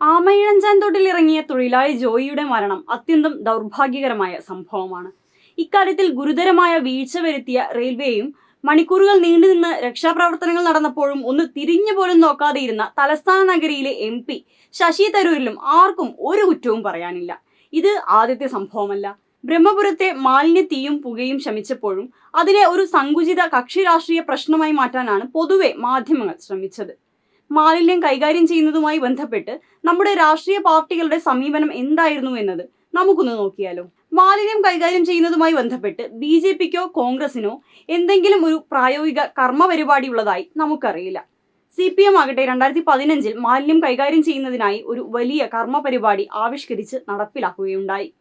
ആമയിഴഞ്ചാൻ തൊട്ടിലിറങ്ങിയ തൊഴിലാളി ജോയിയുടെ മരണം അത്യന്തം ദൗർഭാഗ്യകരമായ സംഭവമാണ്. ഇക്കാര്യത്തിൽ ഗുരുതരമായ വീഴ്ച വരുത്തിയ റെയിൽവേയും മണിക്കൂറുകൾ നീണ്ടുനിന്ന് രക്ഷാപ്രവർത്തനങ്ങൾ നടന്നപ്പോഴും ഒന്ന് തിരിഞ്ഞു പോലും നോക്കാതെയിരുന്ന തലസ്ഥാന നഗരിയിലെ എം പി ശശി തരൂരിലും ആർക്കും ഒരു കുറ്റവും പറയാനില്ല. ഇത് ആദ്യത്തെ സംഭവമല്ല. ബ്രഹ്മപുരത്തെ മാലിന്യ തീയും പുകയും ശമിച്ചപ്പോഴും അതിനെ ഒരു സങ്കുചിത കക്ഷി രാഷ്ട്രീയ പ്രശ്നമായി മാറ്റാനാണ് പൊതുവെ മാധ്യമങ്ങൾ ശ്രമിച്ചത്. മാലിന്യം കൈകാര്യം ചെയ്യുന്നതുമായി ബന്ധപ്പെട്ട് നമ്മുടെ രാഷ്ട്രീയ പാർട്ടികളുടെ സമീപനം എന്തായിരുന്നു എന്നത് നമുക്കൊന്ന് നോക്കിയാലോ. മാലിന്യം കൈകാര്യം ചെയ്യുന്നതുമായി ബന്ധപ്പെട്ട് ബി ജെ പിക്കോ കോൺഗ്രസിനോ എന്തെങ്കിലും ഒരു പ്രായോഗിക കർമ്മ പരിപാടി ഉള്ളതായി നമുക്കറിയില്ല. സി പി എം ആകട്ടെ രണ്ടായിരത്തി പതിനഞ്ചിൽ മാലിന്യം കൈകാര്യം ചെയ്യുന്നതിനായി ഒരു വലിയ കർമ്മ പരിപാടി ആവിഷ്കരിച്ച് നടപ്പിലാക്കുകയുണ്ടായി.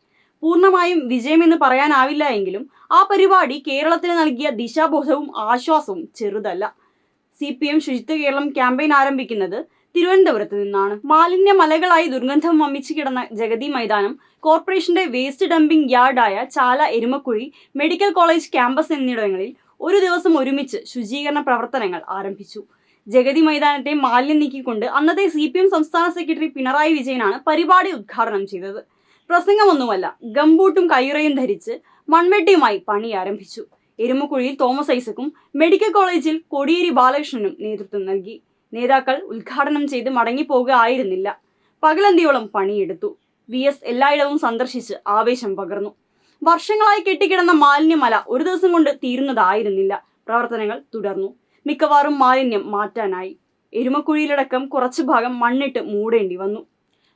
പൂർണമായും വിജയമെന്ന് പറയാനാവില്ല എങ്കിലും ആ പരിപാടി കേരളത്തിന് നൽകിയ ദിശാബോധവും ആശ്വാസവും ചെറുതല്ല. സി പി എം ശുചിത്വ കേരളം ക്യാമ്പയിൻ ആരംഭിക്കുന്നത് തിരുവനന്തപുരത്ത് നിന്നാണ്. മാലിന്യ മലകളായി ദുർഗന്ധം വമിച്ചു കിടന്ന ജഗതി മൈതാനം കോർപ്പറേഷന്റെ waste dumping യാർഡായ Chala Erumakkuzhi medical college campus എന്നിവിടങ്ങളിൽ ഒരു ദിവസം ഒരുമിച്ച് ശുചീകരണ പ്രവർത്തനങ്ങൾ ആരംഭിച്ചു. ജഗതി മൈതാനത്തെ മാലിന്യം നീക്കിക്കൊണ്ട് അന്നത്തെ സി പി എം സംസ്ഥാന സെക്രട്ടറി പിണറായി വിജയനാണ് പരിപാടി ഉദ്ഘാടനം ചെയ്തത്. പ്രസംഗമൊന്നുമല്ല ഗംബൂട്ടും കയ്യുറയും ധരിച്ച് മൺവെട്ടിയുമായി പണി ആരംഭിച്ചു. എരുമക്കുഴിയിൽ തോമസ് ഐസക്കും മെഡിക്കൽ കോളേജിൽ കോടിയേരി ബാലകൃഷ്ണനും നേതൃത്വം നൽകി. നേതാക്കൾ ഉദ്ഘാടനം ചെയ്ത് മടങ്ങിപ്പോവുക ആയിരുന്നില്ല പകലന്തിയോളം പണിയെടുത്തു. വി എസ് എല്ലായിടവും സന്ദർശിച്ച് ആവേശം പകർന്നു. വർഷങ്ങളായി കെട്ടിക്കിടന്ന മാലിന്യമല ഒരു ദിവസം കൊണ്ട് തീരുന്നതായിരുന്നില്ല. പ്രവർത്തനങ്ങൾ തുടർന്നു. മിക്കവാറും മാലിന്യം മാറ്റാനായി. എരുമക്കുഴിയിലടക്കം കുറച്ചു ഭാഗം മണ്ണിട്ട് മൂടേണ്ടി വന്നു.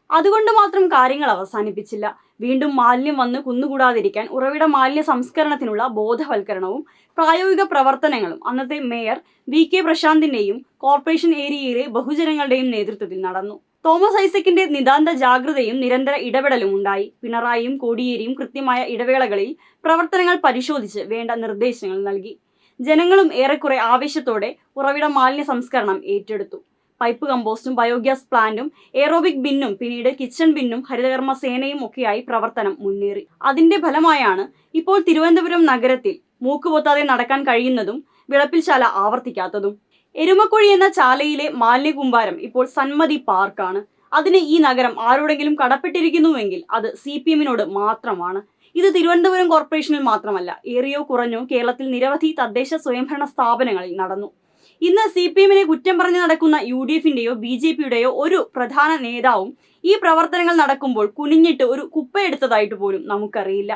അതുകൊണ്ട് മാത്രം കാര്യങ്ങൾ അവസാനിപ്പിച്ചില്ല. വീണ്ടും മാലിന്യം വന്ന് കുന്നുകൂടാതിരിക്കാൻ ഉറവിട മാലിന്യ സംസ്കരണത്തിനുള്ള ബോധവൽക്കരണവും പ്രായോഗിക പ്രവർത്തനങ്ങളും അന്നത്തെ മേയർ വി കെ പ്രശാന്തിന്റെയും കോർപ്പറേഷൻ ഏരിയയിലെ ബഹുജനങ്ങളുടെയും നേതൃത്വത്തിൽ നടന്നു. തോമസ് ഐസക്കിന്റെ നിതാന്ത ജാഗ്രതയും നിരന്തര ഇടപെടലും ഉണ്ടായി. പിണറായിയും കോടിയേരിയും കൃത്യമായ ഇടവേളകളിൽ പ്രവർത്തനങ്ങൾ പരിശോധിച്ച് വേണ്ട നിർദ്ദേശങ്ങൾ നൽകി. ജനങ്ങളും ഏറെക്കുറെ ആവേശത്തോടെ ഉറവിട മാലിന്യ സംസ്കരണം ഏറ്റെടുത്തു. പൈപ്പ് കമ്പോസ്റ്റും ബയോഗ്യാസ് പ്ലാന്റും എയറോബിക് ബിന്നും പിന്നീട് കിച്ചൺ ബിന്നും ഹരിതകർമ്മ സേനയും ഒക്കെയായി പ്രവർത്തനം മുന്നേറി. അതിന്റെ ഫലമായാണ് ഇപ്പോൾ തിരുവനന്തപുരം നഗരത്തിൽ മൂക്കുപൊത്താതെ നടക്കാൻ കഴിയുന്നതും വിളപ്പിൽ ശാല ആവർത്തിക്കാത്തതും. എരുമക്കുഴി എന്ന ചാലയിലെ മാലിന്യ കൂമ്പാരം ഇപ്പോൾ സന്മതി പാർക്കാണ്. അതിന് ഈ നഗരം ആരോടെങ്കിലും കടപ്പെട്ടിരിക്കുന്നുവെങ്കിൽ അത് സി പി എമ്മിനോട് മാത്രമാണ്. ഇത് തിരുവനന്തപുരം കോർപ്പറേഷനിൽ മാത്രമല്ല ഏറിയോ കുറഞ്ഞോ കേരളത്തിൽ നിരവധി തദ്ദേശ സ്വയംഭരണ സ്ഥാപനങ്ങളിൽ നടന്നു. ഇന്ന് സി പി എമ്മിനെ കുറ്റം പറഞ്ഞ് നടക്കുന്ന യു ഡി എഫിന്റെയോ ബി ജെ പിയുടെയോ ഒരു പ്രധാന നേതാവും ഈ പ്രവർത്തനങ്ങൾ നടക്കുമ്പോൾ കുനിഞ്ഞിട്ട് ഒരു കുപ്പയെടുത്തതായിട്ട് പോലും നമുക്കറിയില്ല.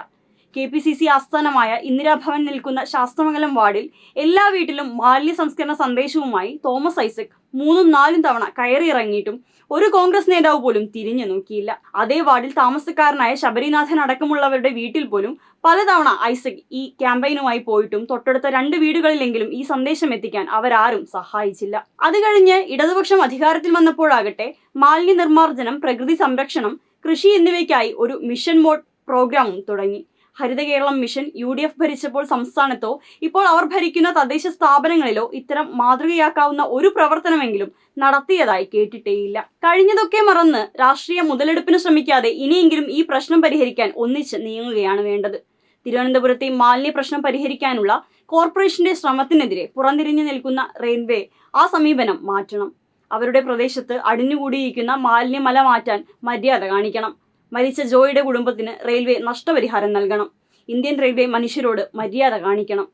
കെ പി സി സി ആസ്ഥാനമായ ഇന്ദിരാഭവൻ നിൽക്കുന്ന ശാസ്ത്രമംഗലം വാർഡിൽ എല്ലാ വീട്ടിലും മാലിന്യ സംസ്കരണ സന്ദേശവുമായി തോമസ് ഐസക് മൂന്നും നാലും തവണ കയറിയിറങ്ങിയിട്ടും ഒരു കോൺഗ്രസ് നേതാവ് പോലും തിരിഞ്ഞു നോക്കിയില്ല. അതേ വാർഡിൽ താമസക്കാരനായ ശബരിനാഥൻ അടക്കമുള്ളവരുടെ വീട്ടിൽ പോലും പലതവണ ഐസക് ഈ ക്യാമ്പയിനുമായി പോയിട്ടും തൊട്ടടുത്ത രണ്ട് വീടുകളിലെങ്കിലും ഈ സന്ദേശം എത്തിക്കാൻ അവരാരും സഹായിച്ചില്ല. അത് കഴിഞ്ഞ് ഇടതുപക്ഷം അധികാരത്തിൽ വന്നപ്പോഴാകട്ടെ മാലിന്യ നിർമ്മാർജനം പ്രകൃതി സംരക്ഷണം കൃഷി എന്നിവയ്ക്കായി ഒരു മിഷൻ മോഡ് പ്രോഗ്രാമും തുടങ്ങി. Haritha Keralam mission U D F ഭരിച്ചപ്പോൾ സംസ്ഥാനത്തോ ഇപ്പോൾ അവർ ഭരിക്കുന്ന തദ്ദേശ സ്ഥാപനങ്ങളിലോ ഇത്തരം മാതൃകയാക്കാവുന്ന ഒരു പ്രവർത്തനമെങ്കിലും നടത്തിയതായി കേട്ടിട്ടേയില്ല. കഴിഞ്ഞതൊക്കെ മറന്ന് രാഷ്ട്രീയ മുതലെടുപ്പിന് ശ്രമിക്കാതെ ഇനിയെങ്കിലും ഈ പ്രശ്നം പരിഹരിക്കാൻ ഒന്നിച്ച് നീങ്ങുകയാണ് വേണ്ടത്. തിരുവനന്തപുരത്തെ മാലിന്യ പ്രശ്നം പരിഹരിക്കാനുള്ള കോർപ്പറേഷന്റെ ശ്രമത്തിനെതിരെ പുറംതിരിഞ്ഞു നിൽക്കുന്ന റെയിൽവേ ആ സമീപനം മാറ്റണം. അവരുടെ പ്രദേശത്ത് അടിഞ്ഞുകൂടിയിരിക്കുന്ന മാലിന്യമല മാറ്റാൻ മര്യാദ കാണിക്കണം. മരിച്ച ജോയിയുടെ കുടുംബത്തിന് റെയിൽവേ നഷ്ടപരിഹാരം നൽകണം. ഇന്ത്യൻ റെയിൽവേ മനുഷ്യരോട് മര്യാദ കാണിക്കണം.